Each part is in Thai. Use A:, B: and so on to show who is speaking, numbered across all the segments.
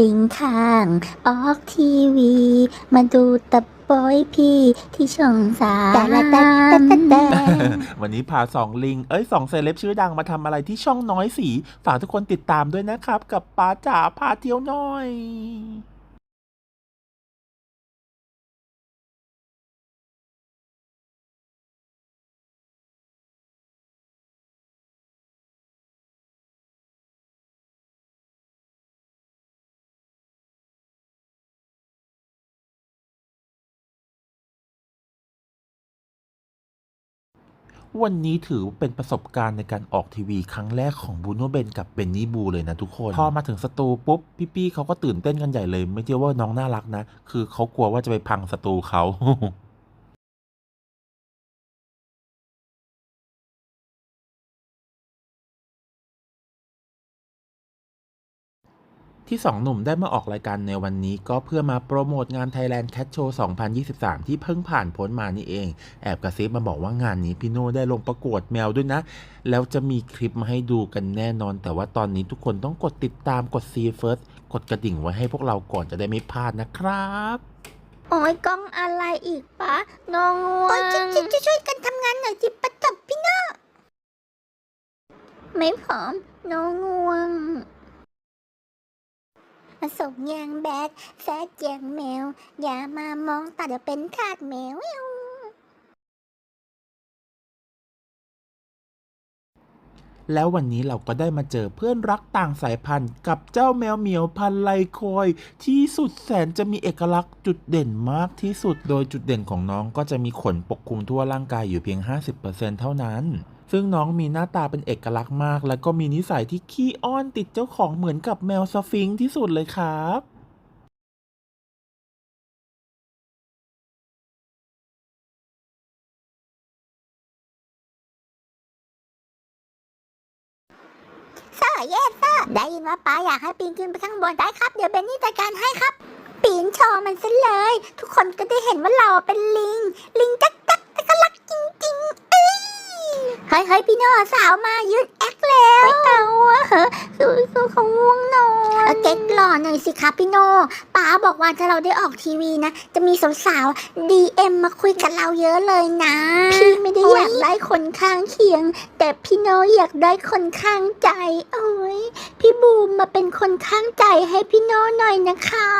A: ลิงข้าง ออกทีวี มาดูตะปอยพี่ที่ช่องสาม
B: แต่ละแต่แต่แต่แต่
C: วันนี้พาสองลิง เอ้ยสองเซเลบชื่อดังมาทำอะไรที่ช่องน้อยสี ฝากทุกคนติดตามด้วยนะครับ กับป้าจ๋าพาเที่ยวน้อย วันนี้ถือเป็นประสบการณ์ในการออกทีวีครั้งแรกของบูโนเบนกับเบนนี่บูเลยนะทุกคน พอมาถึงสตูปุ๊บ พี่ๆเขาก็ตื่นเต้นกันใหญ่เลย ไม่ใช่ว่าน้องน่ารักนะ คือเขากลัวว่าจะไปพังสตูเขา ที่สองหนุ่มได้มาออกรายการในวันนี้ก็เพื่อมาโปรโมทงาน Thailand Cat Show 2023 ที่เพิ่งผ่านพ้นมานี่เอง แอบกระซิบมาบอกว่างานนี้พี่โน่ได้ลงประกวดแมวด้วยนะ แล้วจะมีคลิปมาให้ดูกันแน่นอน แต่ว่าตอนนี้ทุกคนต้องกดติดตามกด See First กดกระดิ่งไว้ให้พวกเราก่อนจะได้ไม่พลาดนะครับ
A: โอ้ยกล้องอะไรอีกปะน้องว
B: โอ้ย
A: ง
B: ช่วยช่วยช่วยกันทำงานหน่อยจิประจับพี่น้อง
A: ไม่พร้อมน้องง่วง
B: มาส่งยางแบดแซดยางแมว อย่ามามองตาเดี๋ยวเป็นทาสแมว
C: แล้ววันนี้เราก็ได้มาเจอเพื่อนรักต่างสายพันธุ์กับเจ้าแมวเหมียวพันธุ์ไลคอย ที่สุดแสนจะมีเอกลักษณ์จุดเด่นมากที่สุดโดยจุดเด่นของน้องก็จะมีขนปกคลุมทั่วร่างกายอยู่เพียง 50%เท่านั้น ซึ่งน้องมีหน้าตาเป็นเอกลักษณ์มาก และก็มีนิสัยที่ขี้อ้อนติดเจ้าของเหมือนกับแมวสฟิงค์ที่สุดเลยครับ
B: เซอร์เยสเซอร์ได้ยินว่าป้าอยากให้ปีนขึ้นไปข้างบนได้ครับ เดี๋ยวเบนนี่จัดการให้ครับ ปีนโชว์มันซะเลย ทุกคนก็ได้เห็นว่าเราเป็นลิง ลิงจักจักแต่ก็รักจริง เฮ้ยเฮ้ยพี่โน่สาวมายืนแอคแล้ว
A: ไม่เอาอะคือคือเขาง่วงนอน
B: เอาเก๊กหล่อหน่อยสิคะพี่โน่ป้าบอกว่าถ้าเราได้ออกทีวีนะ จะมีสาวๆ DM มาคุยกับเราเยอะเลยนะ
A: พี่ไม่ได้อยากได้คนข้างเคียง แต่พี่โนอยากได้คนข้างใจโอ้ยพี่บู มาเป็นคนข้างใจให้พี่โน่หน่อยนะคะ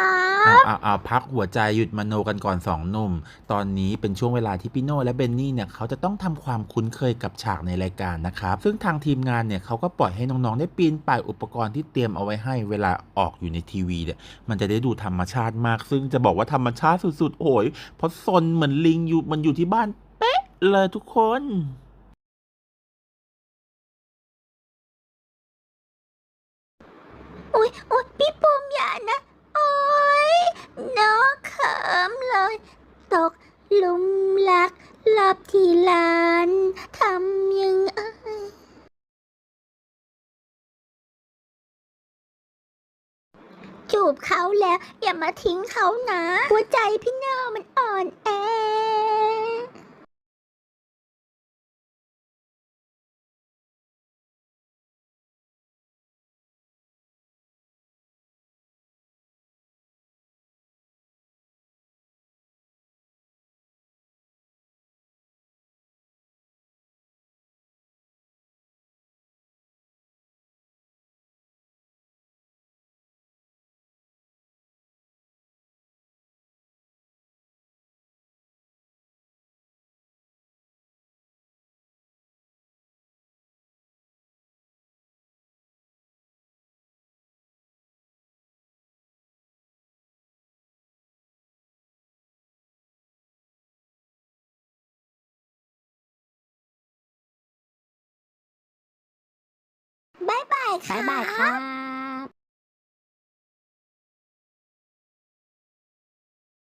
C: เอาอาเอาพักหัวใจหยุดมโนกันก่อนสองหนุ่ม ตอนนี้เป็นช่วงเวลาที่พี่โน่และเบนนี่เนี่ยเขาจะต้องทำความคุ้นเคยกับฉากในรายการนะครับ ซึ่งทางทีมงานเนี่ยเขาก็ปล่อยให้น้องๆ ได้ปีนป่ายอุปกรณ์ที่เตรียมเอาไว้ให้เวลาออกอยู่ในทีวีเนี่ยมันจะได้ดูธรรมชาติมาก ซึ่งจะบอกว่าธรรมชาติสุดๆโอ้ยเพราะซนเหมือนลิงอยู่มันอยู่ที่บ้านเป๊ะเลยทุกคน
A: โอ้ยโอ้ยพี่บูมอย่านะ โอ้ยน้องเขิมเลย ตกหลุมรักหลับที่ลานทำยังไงจูบเขาแล้ว อย่ามาทิ้งเขานะ หัวใจพี่เนอมันอ่อนแอ
B: บ๊ายบายค่ะ
A: บ๊ายบายค่ะ